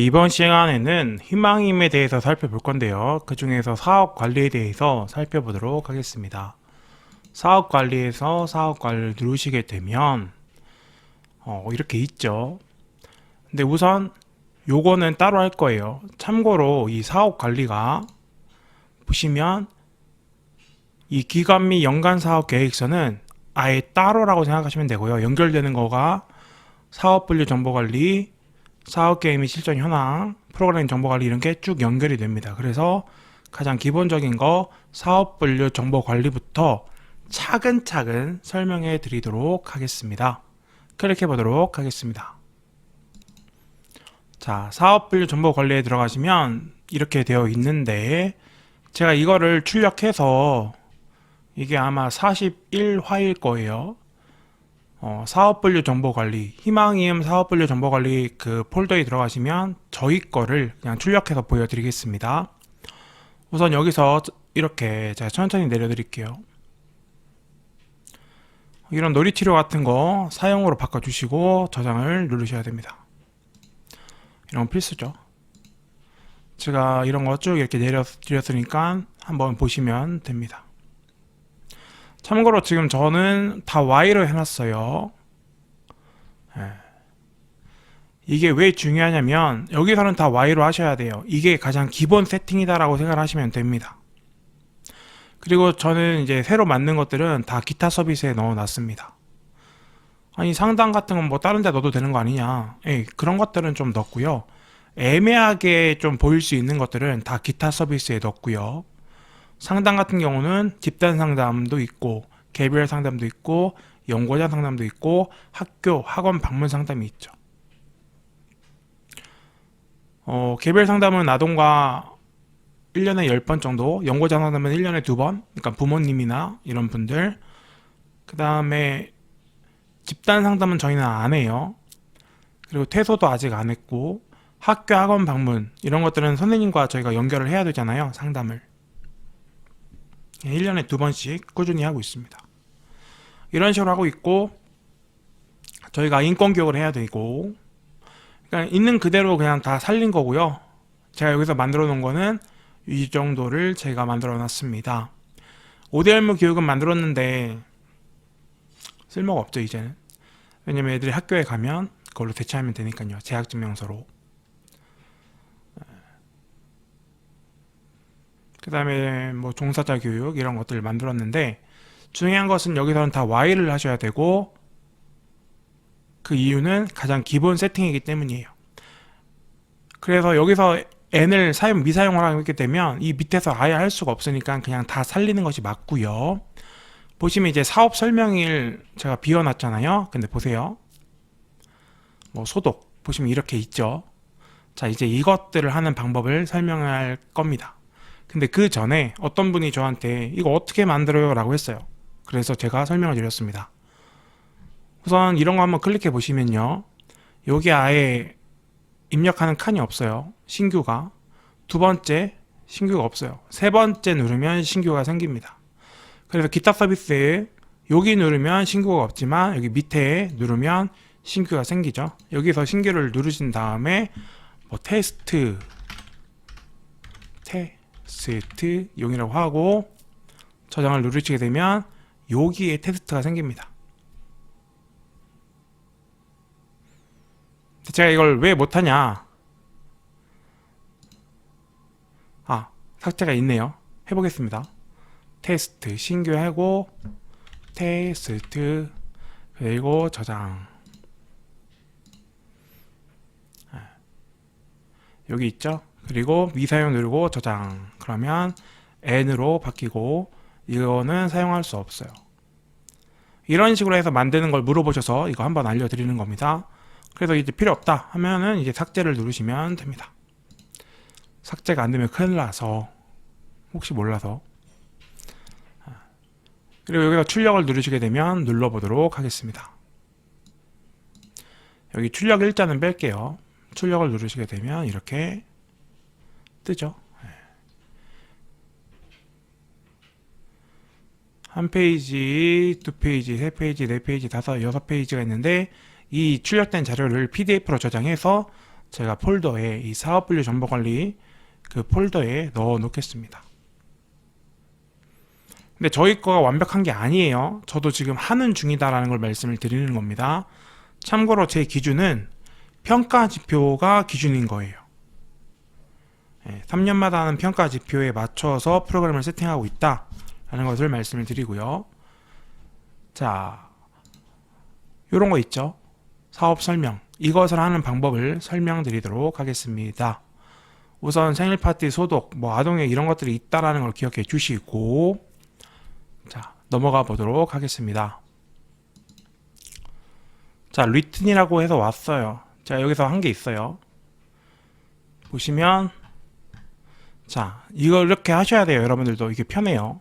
이번 시간에는 희망임에 대해서 살펴볼 건데요. 그 중에서 사업 관리에 대해서 살펴보도록 하겠습니다. 사업 관리에서 사업 관리를 누르시게 되면 어, 이렇게 있죠. 근데 우선 요거는 따로 할 거예요. 참고로 이 사업 관리가 보시면 이 기간 및 연간 사업 계획서는 아예 따로라고 생각하시면 되고요. 연결되는 거가 사업 분류 정보 관리, 사업 및 실전 현황, 프로그램 정보 관리 이런 게 쭉 연결이 됩니다. 그래서 가장 기본적인 거 사업 분류 정보 관리부터 차근차근 설명해 드리도록 하겠습니다. 클릭해 보도록 하겠습니다. 자, 사업 분류 정보 관리에 들어가시면 이렇게 되어 있는데 제가 이거를 출력해서 이게 아마 41화일 거예요. 어, 사업 분류 정보 관리, 희망이음 사업 분류 정보 관리 그 폴더에 들어가시면 저희 거를 그냥 출력해서 보여드리겠습니다. 우선 여기서 이렇게 제가 천천히 내려드릴게요. 이런 놀이치료 같은 거 사용으로 바꿔주시고 저장을 누르셔야 됩니다. 이런 건 필수죠. 제가 이런 거 쭉 이렇게 내려드렸으니까 한번 보시면 됩니다. 참고로 지금 저는 다 Y로 해놨어요. 예. 이게 왜 중요하냐면 여기서는 다 Y로 하셔야 돼요. 이게 가장 기본 세팅이다라고 생각하시면 됩니다. 그리고 저는 이제 새로 만든 것들은 다 기타 서비스에 넣어놨습니다. 아니 상담 같은 건 뭐 다른 데 넣어도 되는 거 아니냐. 예, 그런 것들은 좀 넣고요. 애매하게 좀 보일 수 있는 것들은 다 기타 서비스에 넣고요. 상담 같은 경우는 집단 상담도 있고 개별 상담도 있고 연구자 상담도 있고 학교 학원 방문 상담이 있죠. 어, 개별 상담은 아동과 1년에 10번 정도, 연구자 상담은 1년에 2번, 그러니까 부모님이나 이런 분들. 그 다음에 집단 상담은 저희는 안 해요. 그리고 퇴소도 아직 안 했고, 학교 학원 방문, 이런 것들은 선생님과 저희가 연결을 해야 되잖아요, 상담을. 1년에 두 번씩 꾸준히 하고 있습니다. 이런 식으로 하고 있고 저희가 인권 교육을 해야 되고 그러니까 있는 그대로 그냥 다 살린 거고요. 제가 여기서 만들어 놓은 거는 이 정도를 제가 만들어 놨습니다. 5대1무 교육은 만들었는데 쓸모가 없죠 이제는. 왜냐면 애들이 학교에 가면 그걸로 대체하면 되니까요. 재학증명서로. 그 다음에 뭐 종사자 교육 이런 것들을 만들었는데 중요한 것은 여기서는 다 Y를 하셔야 되고 그 이유는 가장 기본 세팅이기 때문이에요. 그래서 여기서 N을 사용 미사용을 하게 되면 이 밑에서 아예 할 수가 없으니까 그냥 다 살리는 것이 맞고요. 보시면 이제 사업 설명일 제가 비워놨잖아요. 근데 보세요. 뭐 소독 보시면 이렇게 있죠. 자 이제 이것들을 하는 방법을 설명할 겁니다. 근데 그 전에 어떤 분이 저한테 이거 어떻게 만들어요? 라고 했어요. 그래서 제가 설명을 드렸습니다. 우선 이런 거 한번 클릭해 보시면요. 여기 아예 입력하는 칸이 없어요. 신규가. 두 번째, 신규가 없어요. 세 번째 누르면 신규가 생깁니다. 그래서 기타 서비스에 여기 누르면 신규가 없지만 여기 밑에 누르면 신규가 생기죠. 여기서 신규를 누르신 다음에 뭐 테스트, 테, 세트 용이라고 하고 저장을 누르시게 되면 여기에 테스트가 생깁니다. 제가 이걸 왜 못하냐? 아, 삭제가 있네요. 해보겠습니다. 테스트 신규하고 테스트 그리고 저장 아, 여기 있죠? 그리고 미사용 누르고 저장. 그러면 n으로 바뀌고 이거는 사용할 수 없어요. 이런 식으로 해서 만드는 걸 물어보셔서 이거 한번 알려드리는 겁니다. 그래서 이제 필요 없다 하면은 이제 삭제를 누르시면 됩니다. 삭제가 안 되면 큰일 나서. 혹시 몰라서. 그리고 여기서 출력을 누르시게 되면 눌러보도록 하겠습니다. 여기 출력 일자는 뺄게요. 출력을 누르시게 되면 이렇게 뜨죠. 예. 한 페이지, 두 페이지, 세 페이지, 네 페이지, 다섯, 여섯 페이지가 있는데 이 출력된 자료를 PDF로 저장해서 제가 폴더에 이 사업 분류 정보 관리 그 폴더에 넣어 놓겠습니다. 근데 저희 거가 완벽한 게 아니에요. 저도 지금 하는 중이다라는 걸 말씀을 드리는 겁니다. 참고로 제 기준은 평가 지표가 기준인 거예요. 3년마다 하는 평가 지표에 맞춰서 프로그램을 세팅하고 있다라는 것을 말씀을 드리고요. 자, 이런 거 있죠. 사업 설명. 이것을 하는 방법을 설명드리도록 하겠습니다. 우선 생일 파티 소독, 뭐 아동회 이런 것들이 있다라는 걸 기억해 주시고 자, 넘어가 보도록 하겠습니다. 자, 리튼이라고 해서 왔어요. 자, 여기서 한 게 있어요. 보시면 자, 이걸 이렇게 하셔야 돼요. 여러분들도 이게 편해요.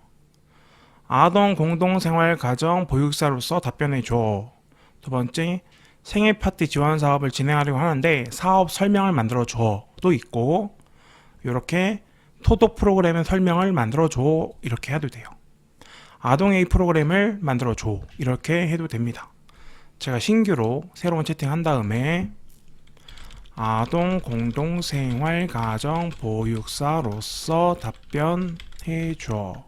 아동 공동생활 가정 보육사로서 답변해 줘. 두 번째, 생일 파티 지원 사업을 진행하려고 하는데 사업 설명을 만들어 줘도 있고 이렇게 토도 프로그램의 설명을 만들어 줘 이렇게 해도 돼요. 아동 A 프로그램을 만들어 줘 이렇게 해도 됩니다. 제가 신규로 새로운 채팅 한 다음에 아동 공동생활 가정 보육사로서 답변해 줘.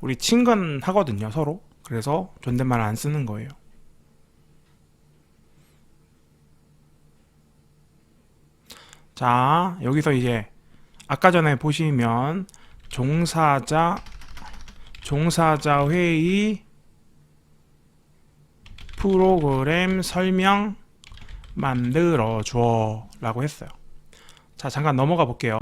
우리 친근하거든요 서로. 그래서 존댓말 안 쓰는 거예요. 자, 여기서 이제 아까 전에 보시면 종사자 종사자 회의 프로그램 설명 만들어 줘 라고 했어요. 자, 잠깐 넘어가 볼게요.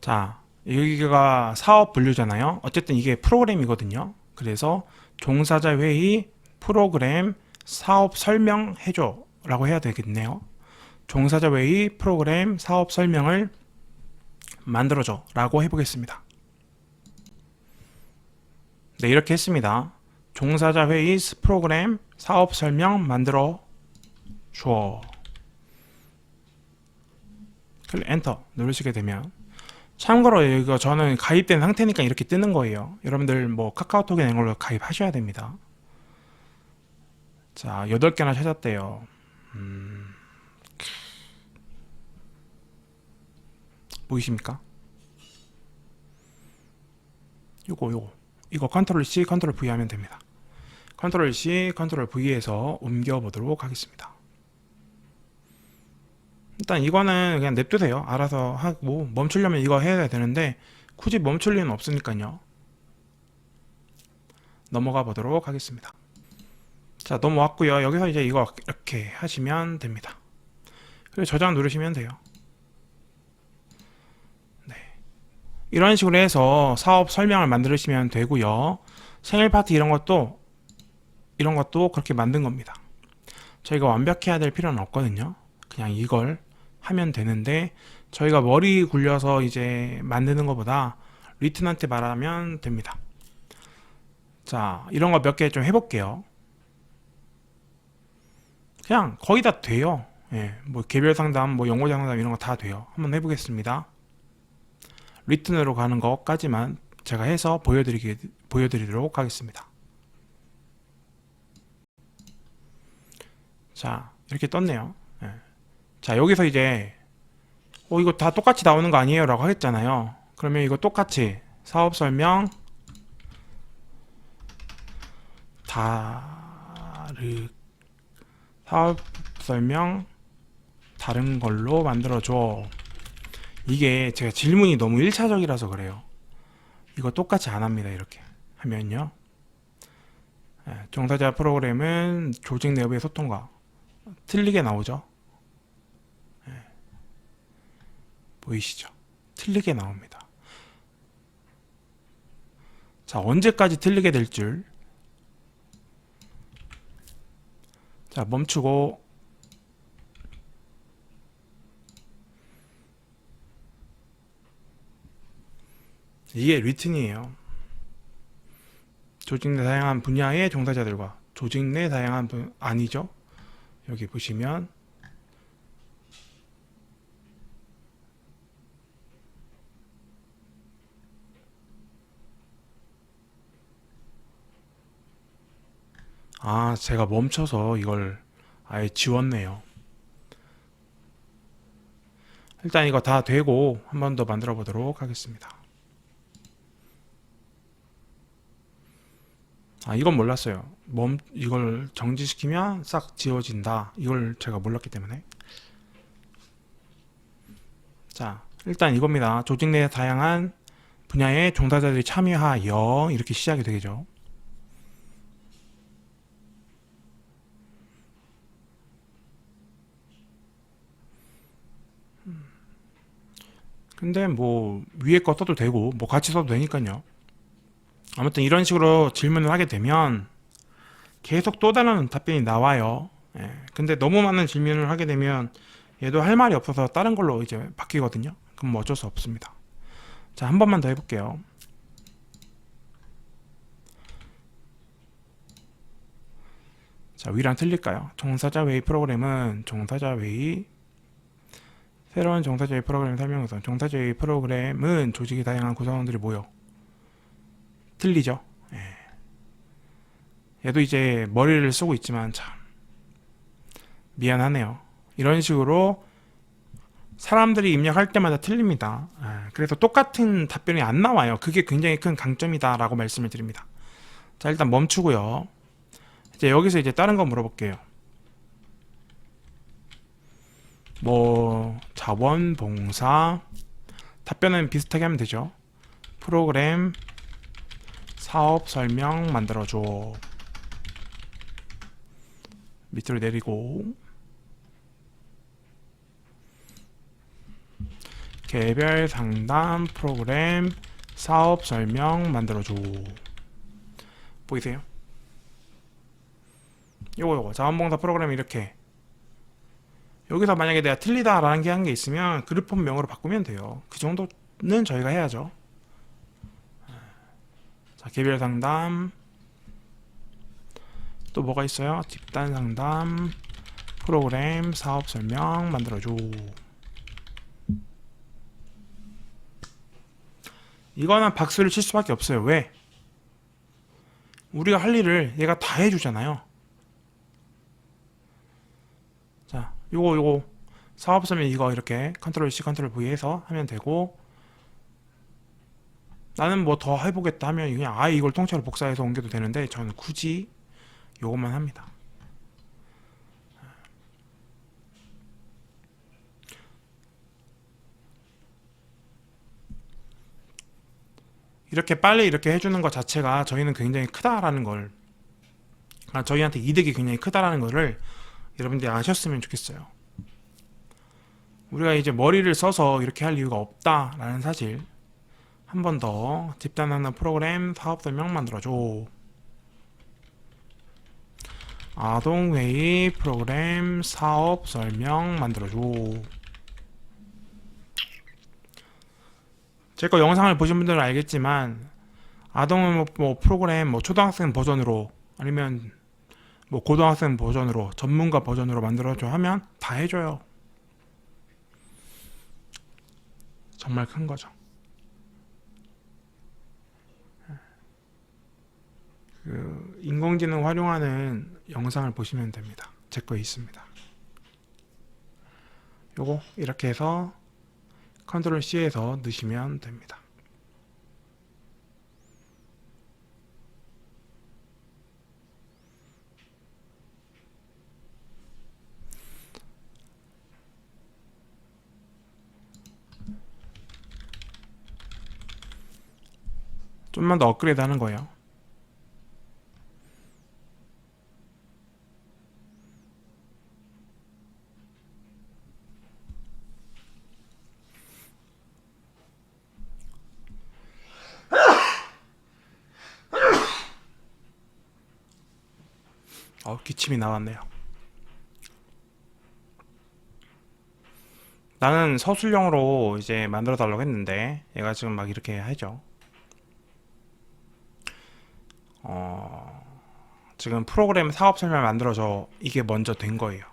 자, 여기가 사업 분류잖아요. 어쨌든 이게 프로그램이거든요. 그래서 종사자 회의 프로그램 사업 설명 해 줘 라고 해야 되겠네요. 종사자 회의 프로그램 사업 설명을 만들어줘 라고 해보겠습니다. 네, 이렇게 했습니다. 종사자 회의 프로그램 사업 설명 만들어 줘. 클릭 엔터 누르시게 되면 참고로 이거 저는 가입된 상태니까 이렇게 뜨는 거예요. 여러분들 뭐 카카오톡에 낸 걸로 가입하셔야 됩니다. 자, 8개나 찾았대요. 음... 보이십니까? 요거 요거 이거 컨트롤 C 컨트롤 V 하면 됩니다. 컨트롤 C 컨트롤 V에서 옮겨 보도록 하겠습니다. 일단 이거는 그냥 냅두세요. 알아서 하고 멈추려면 이거 해야 되는데 굳이 멈출 리는 없으니까요. 넘어가 보도록 하겠습니다. 자 넘어왔고요. 여기서 이제 이거 이렇게 하시면 됩니다. 그리고 저장 누르시면 돼요. 이런 식으로 해서 사업 설명을 만들으시면 되고요. 생일 파티 이런 것도 이런 것도 그렇게 만든 겁니다. 저희가 완벽해야 될 필요는 없거든요. 그냥 이걸 하면 되는데 저희가 머리 굴려서 이제 만드는 것보다 리튼한테 말하면 됩니다. 자, 이런 거 몇 개 좀 해볼게요. 그냥 거의 다 돼요. 예, 뭐 개별 상담, 뭐 연고 상담 이런 거 다 돼요. 한번 해보겠습니다. 리튼으로 가는 것까지만 제가 해서 보여드리게, 보여드리도록 하겠습니다. 자, 이렇게 떴네요. 네. 자, 여기서 이제, 어, 이거 다 똑같이 나오는 거 아니에요? 라고 하겠잖아요. 그러면 이거 똑같이 사업 설명, 다르, 사업 설명, 다른 걸로 만들어줘. 이게 제가 질문이 너무 1차적이라서 그래요. 이거 똑같이 안 합니다. 이렇게 하면요. 예, 종사자 프로그램은 조직 내부의 소통과 틀리게 나오죠. 예. 보이시죠? 틀리게 나옵니다. 자, 언제까지 틀리게 될 줄. 자, 멈추고 이게 리튼이에요. 조직 내 다양한 분야의 종사자들과 조직 내 다양한 분 아니죠? 여기 보시면 아, 제가 멈춰서 이걸 아예 지웠네요. 일단 이거 다 되고 한 번 더 만들어 보도록 하겠습니다. 아 이건 몰랐어요. 멈 이걸 정지시키면 싹 지워진다. 이걸 제가 몰랐기 때문에 자 일단 이겁니다. 조직 내 다양한 분야의 종사자들이 참여하여 이렇게 시작이 되겠죠. 근데 뭐 위에 거 써도 되고 뭐 같이 써도 되니까요. 아무튼 이런 식으로 질문을 하게 되면 계속 또 다른 답변이 나와요. 예. 근데 너무 많은 질문을 하게 되면 얘도 할 말이 없어서 다른 걸로 이제 바뀌거든요. 그럼 뭐 어쩔 수 없습니다. 자, 한 번만 더 해볼게요. 자, 위랑 틀릴까요? 종사자 회의 프로그램은 종사자 회의 새로운 종사자 회의 프로그램 설명서 종사자 회의 프로그램은 조직의 다양한 구성원들이 모여 틀리죠? 예. 얘도 이제 머리를 쓰고 있지만 참 미안하네요. 이런 식으로 사람들이 입력할 때마다 틀립니다. 예, 그래서 똑같은 답변이 안 나와요. 그게 굉장히 큰 강점이다 라고 말씀을 드립니다. 자, 일단 멈추고요. 이제 여기서 이제 다른 거 물어볼게요. 뭐 자원봉사 답변은 비슷하게 하면 되죠. 프로그램 사업 설명 만들어줘. 밑으로 내리고 개별 상담 프로그램 사업 설명 만들어줘. 보이세요? 요거 요거 자원봉사 프로그램 이렇게 여기서 만약에 내가 틀리다라는 게 한 게 있으면 그룹폰 명으로 바꾸면 돼요. 그 정도는 저희가 해야죠. 자, 개별 상담 또 뭐가 있어요? 집단 상담 프로그램 사업 설명 만들어줘. 이거는 박수를 칠 수밖에 없어요. 왜? 우리가 할 일을 얘가 다 해주잖아요. 자, 요거 요거 사업 설명 이거 이렇게 컨트롤 C 컨트롤 V 해서 하면 되고 나는 뭐 더 해보겠다 하면 그냥 아예 이걸 통째로 복사해서 옮겨도 되는데 저는 굳이 요것만 합니다. 이렇게 빨리 이렇게 해주는 것 자체가 저희는 굉장히 크다라는 걸, 아, 저희한테 이득이 굉장히 크다라는 거를 여러분들이 아셨으면 좋겠어요. 우리가 이제 머리를 써서 이렇게 할 이유가 없다라는 사실 한 번 더 집단 상담 프로그램 사업 설명 만들어줘. 아동 회의 프로그램 사업 설명 만들어줘. 제 거 영상을 보신 분들은 알겠지만 아동 뭐, 뭐 프로그램 뭐 초등학생 버전으로 아니면 뭐 고등학생 버전으로 전문가 버전으로 만들어줘 하면 다 해줘요. 정말 큰 거죠. 그 인공지능 활용하는 영상을 보시면 됩니다. 제 거에 있습니다. 요거 이렇게 해서 컨트롤 C에서 넣으시면 됩니다. 좀만 더 업그레이드 하는 거예요. 어, 기침이 나왔네요. 나는 서술형으로 이제 만들어 달라고 했는데 얘가 지금 막 이렇게 하죠. 어, 지금 프로그램 사업 설명 만들어줘 이게 먼저 된 거예요.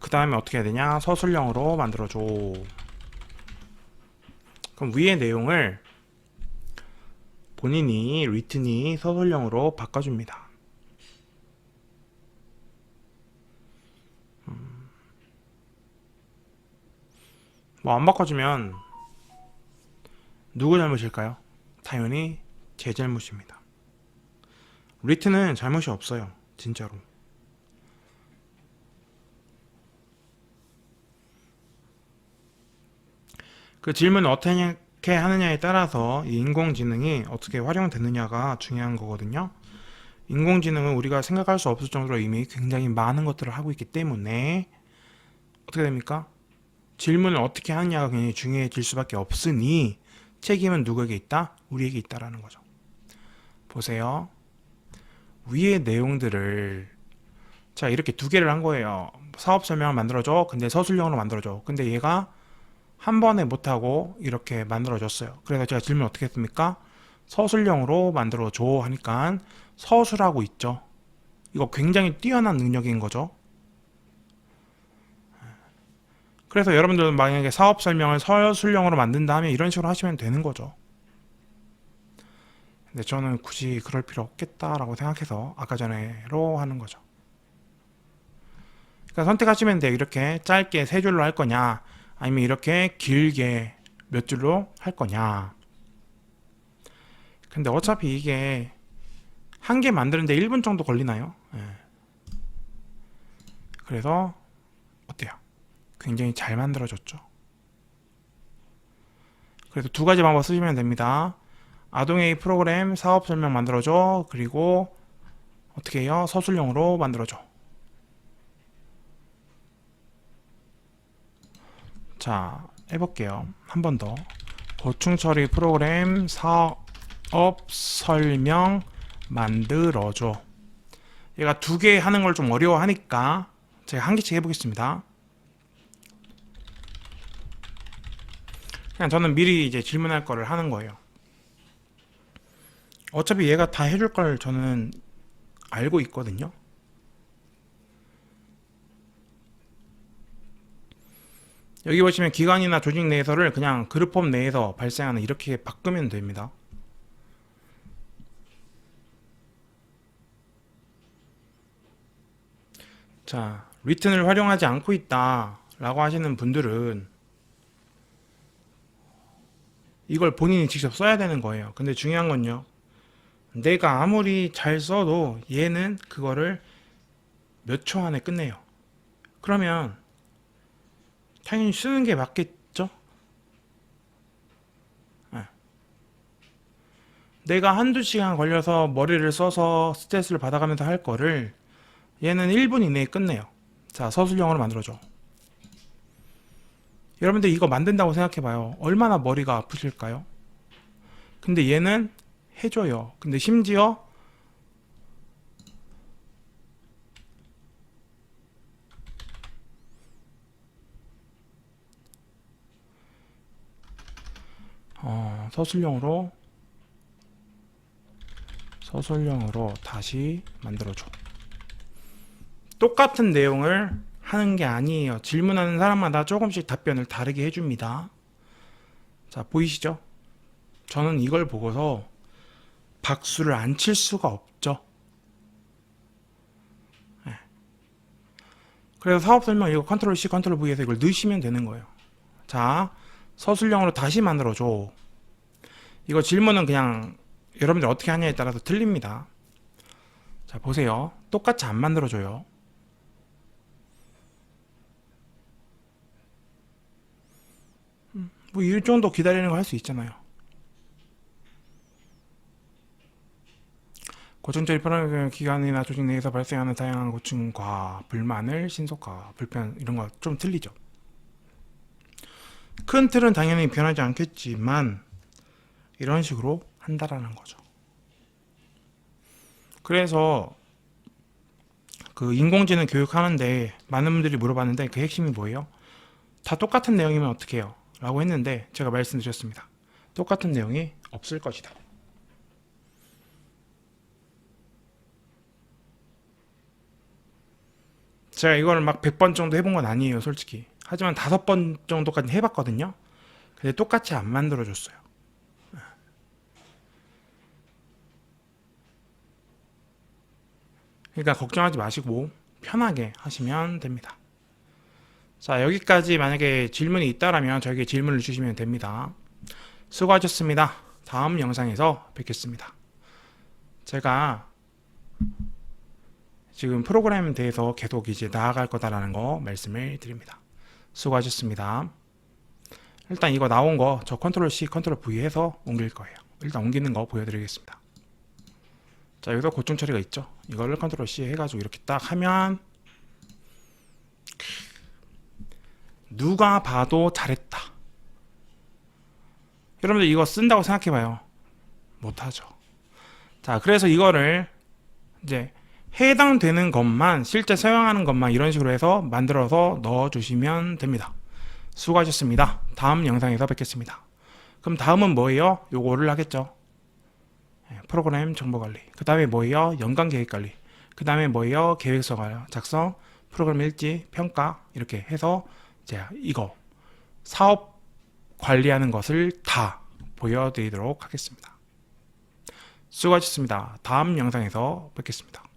그 다음에 어떻게 해야 되냐? 서술형으로 만들어줘. 그럼 위의 내용을 본인이 리튼이 서술형으로 바꿔줍니다. 뭐 안 바꿔주면 누구 잘못일까요? 당연히 제 잘못입니다. 리트는 잘못이 없어요. 진짜로. 그 질문을 어떻게 하느냐에 따라서 이 인공지능이 어떻게 활용되느냐가 중요한 거거든요. 인공지능은 우리가 생각할 수 없을 정도로 이미 굉장히 많은 것들을 하고 있기 때문에 어떻게 됩니까? 질문을 어떻게 하느냐가 굉장히 중요해질 수밖에 없으니 책임은 누구에게 있다? 우리에게 있다라는 거죠. 보세요. 위의 내용들을 자 이렇게 두 개를 한 거예요. 사업 설명을 만들어줘. 근데 서술형으로 만들어줘. 근데 얘가 한 번에 못하고 이렇게 만들어줬어요. 그래서 제가 질문 어떻게 했습니까? 서술형으로 만들어줘 하니까 서술하고 있죠. 이거 굉장히 뛰어난 능력인 거죠. 그래서 여러분들은 만약에 사업 설명을 서술형으로 만든다 하면 이런 식으로 하시면 되는 거죠. 근데 저는 굳이 그럴 필요 없겠다라고 생각해서 아까 전에로 하는 거죠. 그러니까 선택하시면 돼요. 이렇게 짧게 세 줄로 할 거냐, 아니면 이렇게 길게 몇 줄로 할 거냐. 근데 어차피 이게 한 개 만드는데 1분 정도 걸리나요? 예. 그래서 어때요? 굉장히 잘 만들어졌죠. 그래서 두 가지 방법 쓰시면 됩니다. 아동A 프로그램 사업 설명 만들어줘. 그리고 어떻게 해요? 서술형으로 만들어줘. 자, 해볼게요. 한 번 더. 고충 처리 프로그램 사업 설명 만들어줘. 얘가 두 개 하는 걸 좀 어려워하니까 제가 한 개씩 해보겠습니다. 그냥 저는 미리 이제 질문할 거를 하는 거예요. 어차피 얘가 다 해줄 걸 저는 알고 있거든요. 여기 보시면 기관이나 조직 내에서를 그냥 그룹폼 내에서 발생하는 이렇게 바꾸면 됩니다. 자, 리튼을 활용하지 않고 있다 라고 하시는 분들은 이걸 본인이 직접 써야 되는 거예요. 근데 중요한 건요. 내가 아무리 잘 써도 얘는 그거를 몇 초 안에 끝내요. 그러면 당연히 쓰는 게 맞겠죠? 네. 내가 한두 시간 걸려서 머리를 써서 스트레스를 받아가면서 할 거를 얘는 1분 이내에 끝내요. 자, 서술형으로 만들어줘. 여러분들 이거 만든다고 생각해봐요. 얼마나 머리가 아프실까요? 근데 얘는 해줘요. 근데 심지어 어, 서술형으로 서술형으로 다시 만들어줘. 똑같은 내용을 하는 게 아니에요. 질문하는 사람마다 조금씩 답변을 다르게 해줍니다. 자, 보이시죠? 저는 이걸 보고서 박수를 안 칠 수가 없죠. 네. 그래서 사업 설명 이거 컨트롤 C, 컨트롤 V에서 이걸 넣으시면 되는 거예요. 자, 서술형으로 다시 만들어줘. 이거 질문은 그냥 여러분들 어떻게 하냐에 따라서 틀립니다. 자, 보세요. 똑같이 안 만들어줘요. 뭐이 정도 기다리는 거 할 수 있잖아요. 고정절이 편한 기관이나 조직 내에서 발생하는 다양한 고충과 불만을 신속화, 불편 이런 거 좀 틀리죠. 큰 틀은 당연히 변하지 않겠지만 이런 식으로 한다라는 거죠. 그래서 그 인공지능 교육하는데 많은 분들이 물어봤는데 그 핵심이 뭐예요? 다 똑같은 내용이면 어떻게 해요? 라고 했는데 제가 말씀드렸습니다. 똑같은 내용이 없을 것이다. 제가 이걸 막 100번 정도 해본 건 아니에요, 솔직히. 하지만 다섯 번 정도까지 해봤거든요. 근데 똑같이 안 만들어줬어요. 그러니까 걱정하지 마시고 편하게 하시면 됩니다. 자, 여기까지 만약에 질문이 있다라면 저에게 질문을 주시면 됩니다. 수고하셨습니다. 다음 영상에서 뵙겠습니다. 제가 지금 프로그램에 대해서 계속 이제 나아갈 거다라는 거 말씀을 드립니다. 수고하셨습니다. 일단 이거 나온 거 저 컨트롤 C, 컨트롤 V 해서 옮길 거예요. 일단 옮기는 거 보여드리겠습니다. 자, 여기서 고충 처리가 있죠. 이거를 컨트롤 C 해가지고 이렇게 딱 하면 누가 봐도 잘했다. 여러분들 이거 쓴다고 생각해봐요. 못하죠. 자, 그래서 이거를 이제 해당되는 것만 실제 사용하는 것만 이런 식으로 해서 만들어서 넣어 주시면 됩니다. 수고하셨습니다. 다음 영상에서 뵙겠습니다. 그럼 다음은 뭐예요? 요거를 하겠죠. 예, 프로그램 정보 관리. 그 다음에 뭐예요? 연간 계획 관리. 그 다음에 뭐예요? 계획서 작성, 프로그램 일지, 평가 이렇게 해서 이제 이거 사업 관리하는 것을 다 보여드리도록 하겠습니다. 수고하셨습니다. 다음 영상에서 뵙겠습니다.